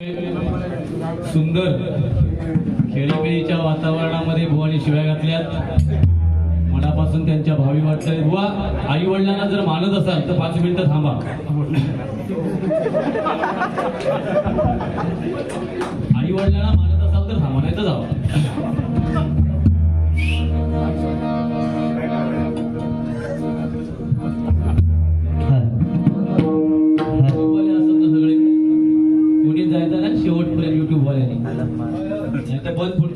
सुंदर खेळीमेळीच्या वातावरणामध्ये बुवानी शिव्या घातल्यात. मनापासून त्यांच्या भावी वाटतंय. बुवा आई वडिलांना जर मानत असाल तर पाच मिनिटं थांबा. आई वडिलांना मानत असाल तर थांबा नाही तर जावा.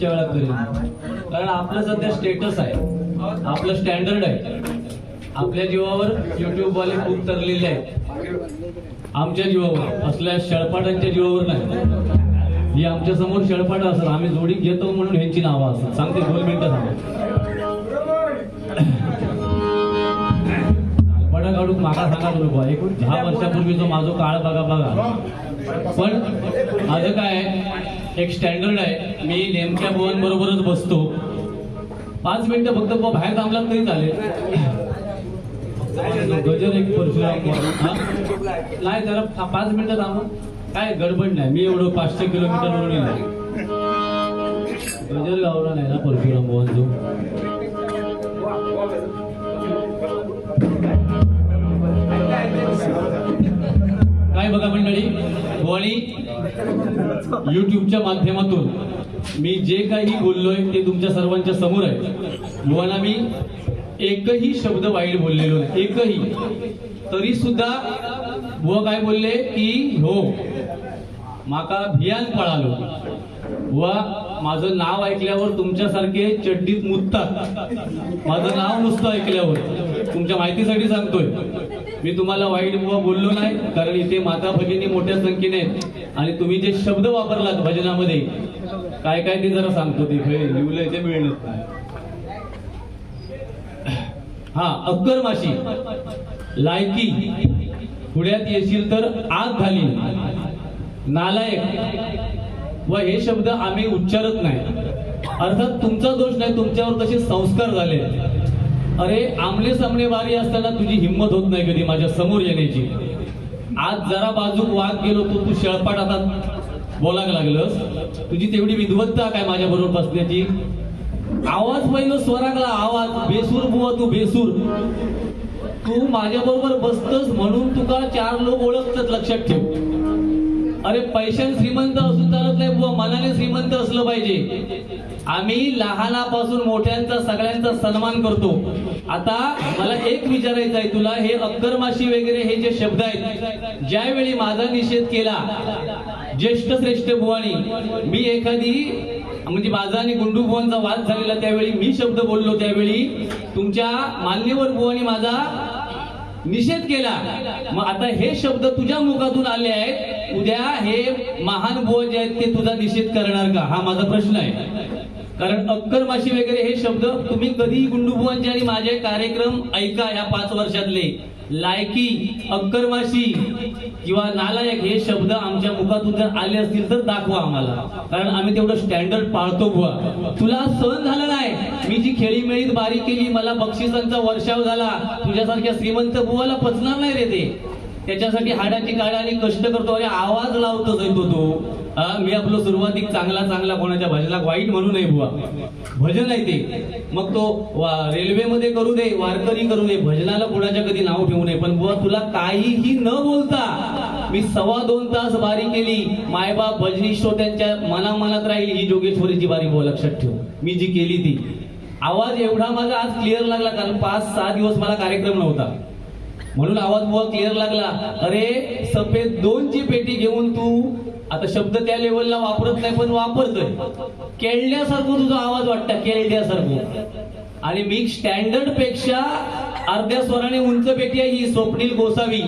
पुढच्या वेळात कारण आपलं सध्या स्टेटस आहे. आपलं स्टँडर्ड आहे. आपल्या जीवावर युट्यूब वाले खूप तरलेले आहेत. आमच्या जीवावर असल्या शळपाटांच्या जीवावर नाही. ही आमच्यासमोर शळपाट असत आम्ही जोडी घेतो म्हणून ह्यांची नावं असतात. सांगते दोन मिनिटं सांगा पडा काढून मागा सांगा तुम्ही बुवा. एक दहा वर्षापूर्वीचा माझा काळ बघा बघा. पण माझं काय आहे, एक स्टँडर्ड आहे. मी नेमक्या बुवांबरोबरच बसतो. पाच मिनिटं फक्त बाहेर थांबला तरी चालेल. गजर एक नाही जरा पाच मिनिटं थांब. काय गडबड नाही. मी एवढं पाचशे किलोमीटरवरून येणार गजर गावला नाही ना परशुराम बुवांचं काय बघा मंडळी? वणी? युट्यूबच्या माध्यमातून मी जे काही बोललोय ते तुमच्या सर्वांच्या समोर आहे. बुवाना मी एकही शब्द वाईट बोललेलो नाही. एकही. तरी सुद्धा व काय बोलले की हो माका भियान पळालो. व माझं नाव ऐकल्यावर तुमच्यासारखे चड्डीत मुततात. माझं नाव नुसतं ऐकल्यावर. तुमच्या माहितीसाठी सांगतोय. मी तुम्हाला वाईट बुवा बोललो नाही कारण इथे माता भगिनी मोठ्या संख्येने आहेत. आणि तुम्ही जे शब्द वापरलात भजनामध्ये काय काय ते जरा सांगतो ते लिवलंय ते मिळणं हा अक्कर माशी. लायकी. पुण्यात येशील तर आग घाली नालायक. व हे शब्द आम्ही उच्चारत नाही. अर्थात तुमचा दोष नाही तुमच्यावर तसे संस्कार झाले? अरे आमने सामने वारी असताना तुझी हिंमत होत नाही कधी माझ्यासमोर येण्याची. आज जरा बाजूक वाघ गेलो तो तू शेळपाट आता बोलायला लागलंस. तुझी तेवढी विद्वत्ता काय माझ्या बरोबर बसण्याची? आवाज पहिलं स्वरागला आवाज बेसूर बुवा तू बेसूर. तू माझ्या बरोबर बसतस म्हणून तुका चार लोक ओळखतात लक्षात ठेव. अरे पैशान श्रीमंत असून चालत नाही बुवा मनाने श्रीमंत असलं पाहिजे. आम्ही लहानापासून मोठ्यांचा सगळ्यांचा सन्मान करतो. आता मला एक विचारायचं आहे तुला हे अक्करमाशी वगैरे हे जे शब्द आहेत ज्यावेळी माझा निषेध केला ज्येष्ठ श्रेष्ठ बुवानी मी एखादी म्हणजे माझा आणि गुंडू भुवांचा वाद झालेला त्यावेळी मी शब्द बोललो त्यावेळी तुमच्या मान्यवर बुवानी माझा निषेध केला. मग आता हे शब्द तुझ्या मुखातून आले आहेत उद्या हे महान बुवा जे आहेत ते तुझा निषेध करणार का? हा माझा प्रश्न आहे. कारण अक्कर माशी वगैरे हे शब्द तुम्ही कधी गुंडूबुवांचे आणि माझे कार्यक्रम ऐका या पाच वर्षातले. लायकी अक्कर माशी किंवा नालायक हे शब्द आमच्या मुखातून जर आले असतील तर दाखवा आम्हाला. कारण आम्ही तेवढं स्टँडर्ड पाळतो बुवा. तुला सहन झाला नाही मी जी खेळीमेळीत बारी केली मला बक्षिसांचा वर्षाव झाला. तुझ्यासारख्या श्रीमंत बुवाला पचणार नाही रे ते. त्याच्यासाठी हाडाची काळा आणि कष्ट करतो अरे आवाज लावतो जातो तो. मी आपलं सुरुवातीक चांगला चांगला कोणाच्या भजनाला वाईट म्हणू नये बुवा. भजन आहे ते. मग तो वा- रेल्वेमध्ये करू दे वारकरी करू दे भजनाला कोणाच्या कधी नाव ठेवू नये. पण बुवा तुला काहीही न बोलता मी सव्वा दोन तास बारी केली. मायबाप भजनी श्रोत्यांच्या मनामनात राहील ही जोगेश्वरीची बारी बुवा लक्षात ठेव. मी जी केली ती. आवाज एवढा माझा आज क्लिअर लागला कारण पाच सहा दिवस मला कार्यक्रम नव्हता. म्हणून आवाज बुवा क्लिअर लागला. अरे सफेद दोनची पेटी घेऊन तू आता शब्द त्या लेवलला वापरत नाही पण वापरतोय. केळण्यासारखं तुझा आवाज वाटता केळण्यासारखं आणि मी स्टँडर्डपेक्षा अर्ध्या स्वराने उंच पेटी आहे ही स्वप्नील गोसावी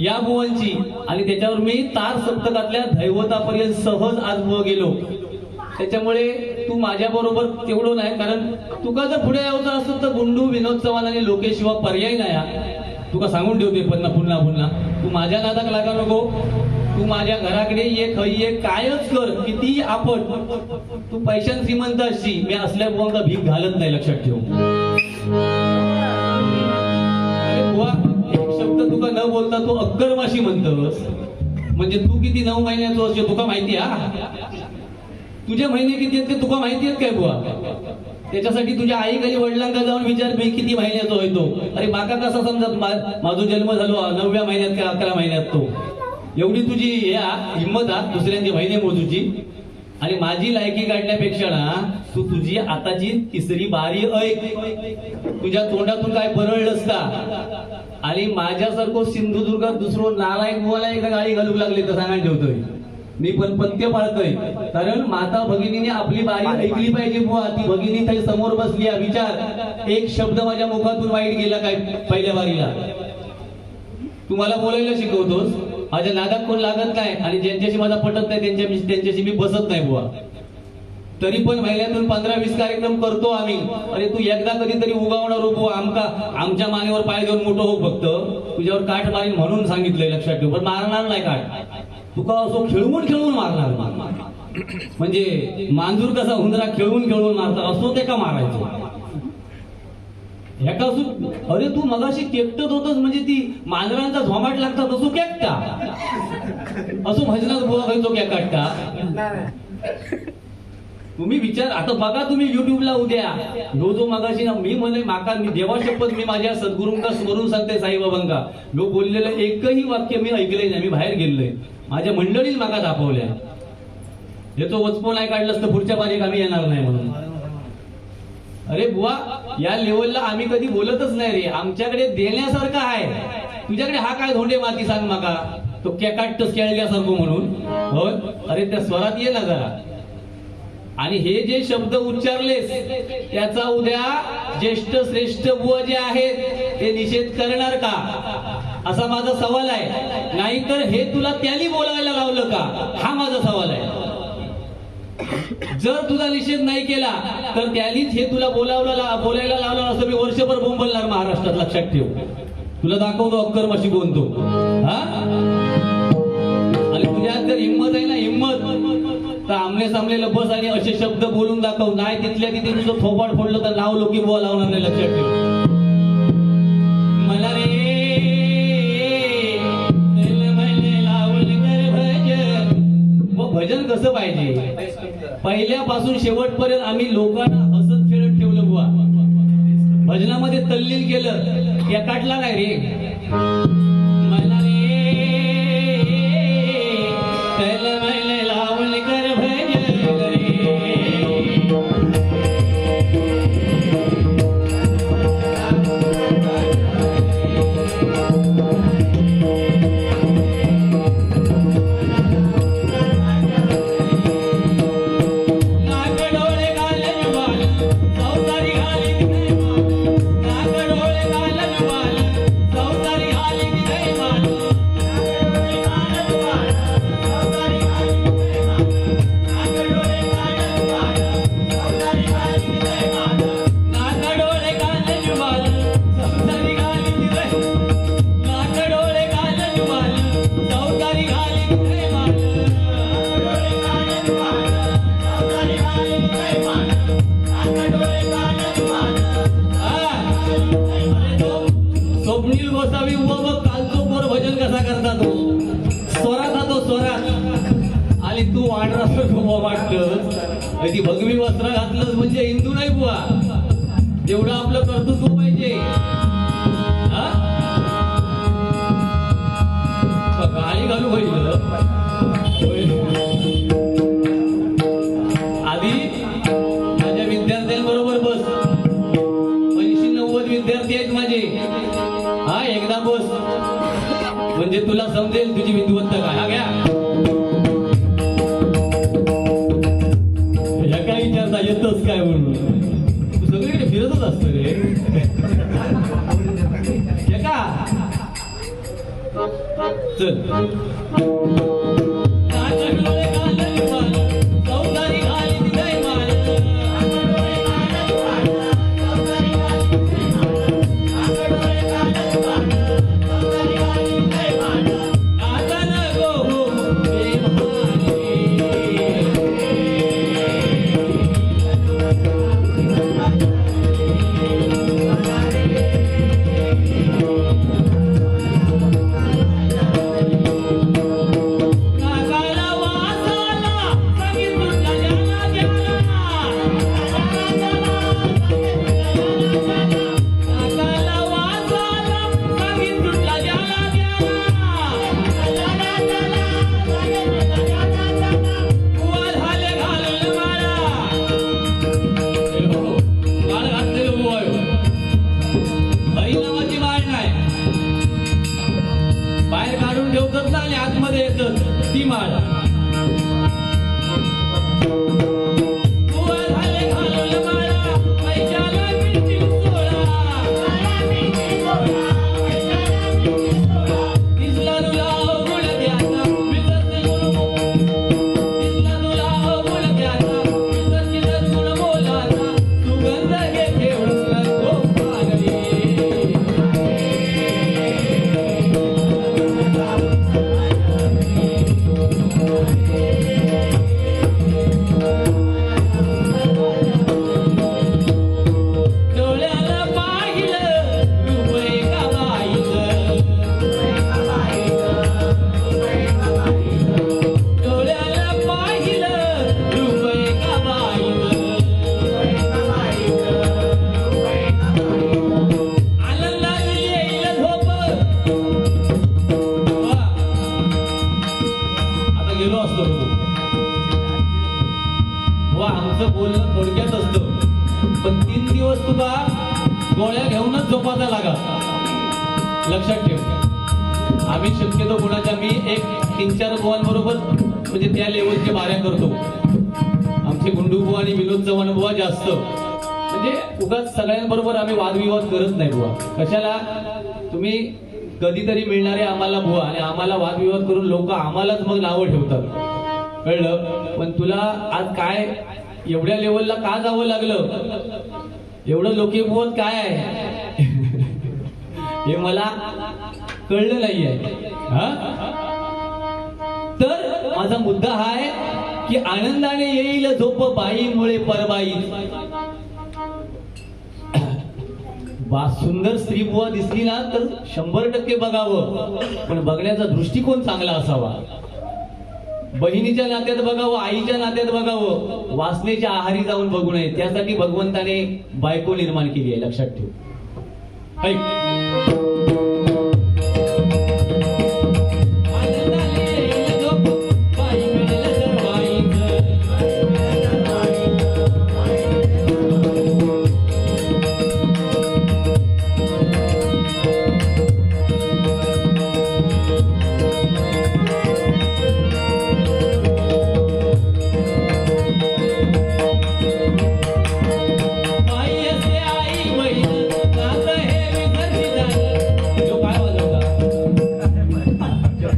या बुवांची. आणि त्याच्यावर मी तार सप्तकातल्या दैवतापर्यंत सहज आज गेलो. त्याच्यामुळे तू माझ्या बरोबर तेवढं नाही कारण तुका जर पुढे यायचं असत तर गुंडू विनोद चव्हाण आणि लोकेश पर्याय नाही हा. तुका सांगून ठेवते पुन्हा पुन्हा पुन्हा. तू माझ्या नादाक लागा नको. तू माझ्या घराकडे ये ये कायच कर. किती आपण. तू पैशान श्रीमंत असशी मी असल्या भीक घालत नाही लक्षात ठेव. एक शब्द तुका न बोलता तू अक्करमाशी म्हणतोस. म्हणजे तू किती नऊ महिन्याचं असते तुका माहिती हा? तुझे महिने किती आहेत ते तुका माहिती आहेत काय बुवा? त्याच्यासाठी तुझ्या आई घरी वडिलांका जाऊन विचार मी किती महिन्याचा होतो अरे माका कसा समजत? माझा जन्म झालो नवव्या महिन्यात का अकरा महिन्यात तो? एवढी तुझी हे हिंमत हा दुसऱ्यांची महिने मोजूची आणि माझी लायकी काढण्यापेक्षा ना तू तुझी आताची तिसरी बारी ऐक. तुझ्या तोंडातून काय परळलंस का? आणि माझ्यासारखं सिंधुदुर्गात दुसरं नालायक बुवाला एकदा गाडी घालू लागले तर सांगा ठेवतोय. मी पण पत्ते पाळतोय. कारण माता भगिनीने आपली बारी ऐकली पाहिजे बुवा. ती भगिनी काही समोर बसली. विचार. एक शब्द माझ्या मुखातून वाईट गेला काय पहिल्या बारीला? तुम्हाला बोलायला शिकवतोस? माझ्या नादात कोण लागत नाही आणि ज्यांच्याशी माझा पटत नाही त्यांच्या त्यांच्याशी मी बसत नाही बुवा. तरी पण महिन्यातून पंधरा वीस कार्यक्रम करतो आम्ही. अरे तू एकदा कधीतरी उगावणार हो आमका आमच्या मानेवर पाय घेऊन मोठं हो फक्त. तुझ्यावर काठ मारीन म्हणून सांगितलंय लक्षात ठेव. पण मारणार नाही काठ. तुका असो खेळवून खेळवून मारणार? म्हणजे मांजूर कसा हुंदरा खेळवून खेळवून मारतात असो ते का मारायचं? एका असू? अरे तू मगाशी केकटत होतस म्हणजे ती मांजरांचा झोमाट लागतात असो केकटा? असो भजनात बुवा खायचो केकाटता? तुम्ही विचार आता बघा तुम्ही युट्यूबला उद्या. जो जो मगाशी ना मी म्हणे माका मी देवा शपथ मी माझ्या सद्गुरूंका स्मरून सांगते साईबाबांका. ह्यो बोललेलं एकही वाक्य मी ऐकले नाही मी बाहेर गेलोय. माझ्या मंडळीत माका दाखवल्या. तो वचपो नाही काढलं तर पुढच्या बारीक आम्ही येणार नाही म्हणून. अरे बुवा या लेवलला आम्ही कधी बोलतच नाही रे. आमच्याकडे देण्यासारखं आहे. तुझ्याकडे हा काय धोंडे माती सांग माका? तो केकाटच केळल्यासारखं म्हणून. हो अरे त्या स्वरात ये ना जरा. आणि हे जे शब्द उच्चारलेस त्याचा उद्या ज्येष्ठ श्रेष्ठ बुवा जे आहेत ते निषेध करणार का? असा माझा सवाल आहे. नाहीतर हे तुला त्याली बोलायला लावलं का? हा माझा सवाल आहे. जर तुझा निषेध नाही केला तर त्यांनीच हे तुला बोलावलं बोलायला लावलं असं मी वर्षभर बोंबलणार महाराष्ट्रात लक्षात ठेव. तुला दाखवतो अक्कर मशी कोण हा? आणि तुझ्यात जर हिंमत आहे ना हिंमत. तर आमले सामलेला बस आणि असे शब्द बोलून दाखव. नाही तिथल्या तिथे तुझं थोपाड फोडलं तर नाव लोकी बुवा लावणार नाही लक्षात ठेव. मला रे कसं पाहिजे? पहिल्यापासून शेवटपर्यंत आम्ही लोकांना हसत खेळत ठेवलं बुवा. भजनामध्ये तल्लीन केलं. या काटला नाही रे. सुनील गोसावी व बघ पोर भजन कसा करता तो हो. स्वरात तो स्वरात. आणि तू वाढणार बुवा वाटत ती भगवी वस्त्र घातलंच म्हणजे हिंदू नाही बुवा. जेवढं आपलं कर्तृत्व म्हणजे तुला समजेल तुझी विद्वत्ता काय. हा घ्या. ह्या काय विचारता येतच काय म्हणून? तू सगळीकडे फिरतच असतो रे. का चल. गेलो असतो व हो, आमचं बोलणं थोडक्यात असतं. पण तीन दिवस तुला गोळ्या घेऊनच झोपायला लागा लक्षात ठेव. आम्ही शक्यतो कोणाच्या मी एक तीन चार बोवांबरोबर म्हणजे त्या लेवलचे माऱ्या करतो. आमचे गुंडू आणि विनोद चव्हाण बुवा जास्त. म्हणजे उगाच सगळ्यांबरोबर आम्ही वादविवाद करत नाही बुवा. कशाला? तुम्ही कधीतरी मिळणारे आम्हाला भुवा आणि आम्हाला वादविवाद करून लोक आम्हालाच मग नावं ठेवतात. कळलं? पण तुला आज काय? एवढ्या लेवलला का जावं लागलं? एवढं लोकीबोध काय आहे? हे मला कळलं नाहीये. हा? तर माझा मुद्दा हा आहे की आनंदाने येईल झोप बाईमुळे परबाई. बा सुंदर स्त्री बुवा दिसली ना तर शंभर टक्के बघावं. पण बघण्याचा दृष्टिकोन चांगला असावा. बहिणीच्या नात्यात बघावं आईच्या नात्यात बघावं. वासनेच्या आहारी जाऊन बघू नये. त्यासाठी भगवंताने बायको निर्माण केली आहे. लक्षात ठेव.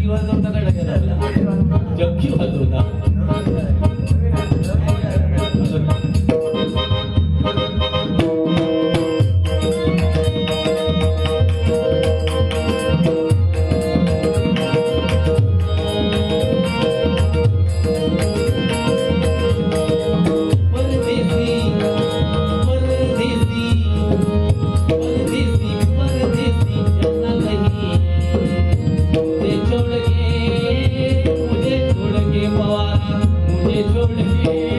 ಇವತ್ತು ಇರುವಂತಹ मुझे छोड़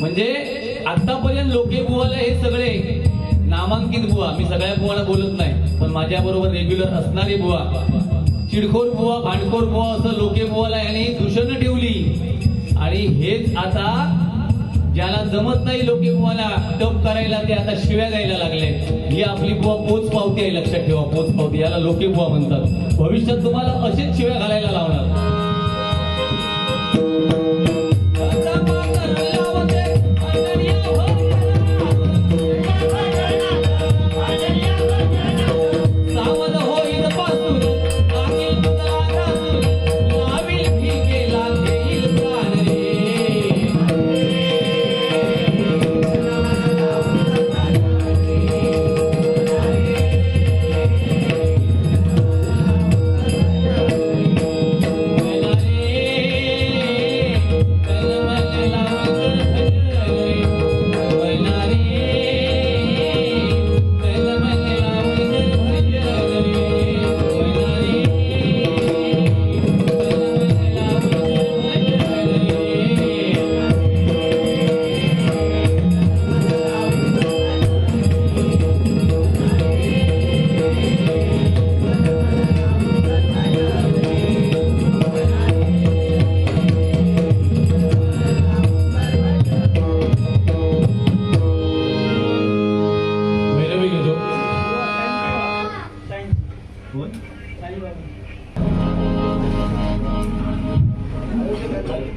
म्हणजे आतापर्यंत लोके बुवाला हे सगळे नामांकित बुवा. मी सगळ्या बुवाला बोलत नाही पण माझ्या बरोबर रेग्युलर असणारे बुवा. चिडखोर बुवा भांडखोर बुवा असं लोके बुवाला याने दूषण ठेवली. आणि हेच आता ज्याला जमत नाही लोके बुवाला टप करायला ते आता शिव्या गायला लागले. ही आपली बुवा पोच पावती आहे लक्षात ठेवा पोच पावती. याला लोके बुवा म्हणतात. भविष्यात तुम्हाला असेच शिव्या घालायला लावणार.